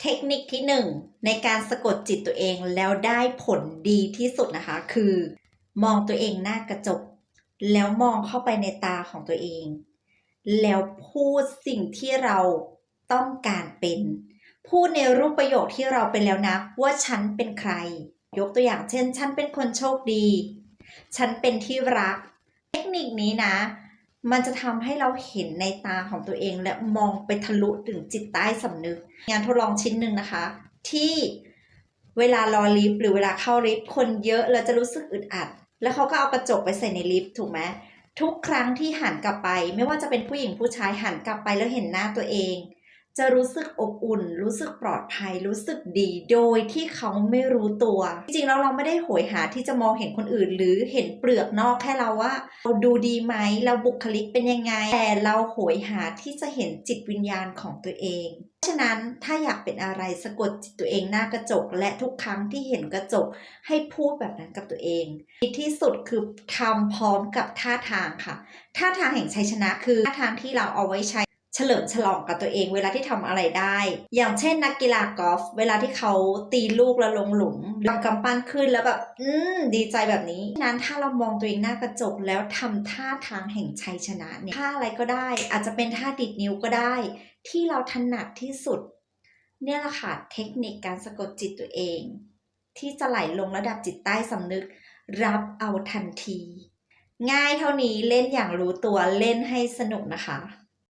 เทคนิคที่หนึ่งในการสะกดจิตตัวเองแล้วได้ผลดีที่สุดนะคะ คือ มองตัวเองหน้ากระจก แล้วมองเข้าไปในตาของตัวเอง แล้วพูดสิ่งที่เราต้องการเป็น พูดในรูปประโยคที่เราเป็นแล้วนะ ว่าฉันเป็นใคร ยกตัวอย่างเช่น ฉันเป็นคนโชคดี ฉันเป็นที่รัก เทคนิคนี้นะ มันจะทำให้เราเห็นในตาของตัวเองและมองไปทะลุถึงจิตใต้สำนึก งานทดลองชิ้นหนึ่งนะคะ ที่เวลารอลิฟต์หรือเวลาเข้าลิฟต์คนเยอะเราจะรู้สึกอึดอัด แล้วเขาก็เอากระจกไปใส่ในลิฟต์ถูกไหมทุกครั้งที่หันกลับไป ไม่ว่าจะเป็นผู้หญิงผู้ชายหันกลับไปแล้วเห็นหน้าตัวเอง จะรู้สึกอบอุ่น รู้สึกปลอดภัย รู้สึกดี โดยที่เขาไม่รู้ตัว จริงๆแล้วเราไม่ได้โหยหาที่จะมองเห็นคนอื่น หรือเห็นเปลือกนอกแค่เราว่า เราดูดีไหม เราบุคลิกเป็นยังไง แต่เราโหยหาที่จะเห็นจิตวิญญาณของตัวเองเพราะฉะนั้นถ้าอยากเป็นอะไรสะกดจิตตัวเองหน้ากระจก และทุกครั้งที่เห็นกระจกให้พูดแบบนั้นกับตัวเองดีที่สุดคือทำพร้อมกับท่าทางค่ะ ท่าทางแห่งชัยชนะคือท่าทางที่เราเอาไว้ใช้ เฉลิมฉลองกับตัวเองเวลาที่ทำอะไรได้ อย่างเช่นนักกีฬากอล์ฟเวลาที่เขาตีลูกแล้วลงหลุมวางกำปั้นขึ้นแล้วแบบ อืมดีใจแบบนี้ นั้นถ้าเรามองตัวเองหน้ากระจกแล้วทำท่าทางแห่งชัยชนะเนี่ยท่าอะไรก็ได้ อาจจะเป็นท่าดิดนิ้วก็ได้ ที่เราถนัดที่สุด เนี่ยแหละค่ะเทคนิคการสะกดจิตตัวเอง ที่จะไหลลงระดับจิตใต้สำนึก รับเอาทันที ง่ายเท่านี้เล่นอย่างรู้ตัวเล่นให้สนุกนะคะ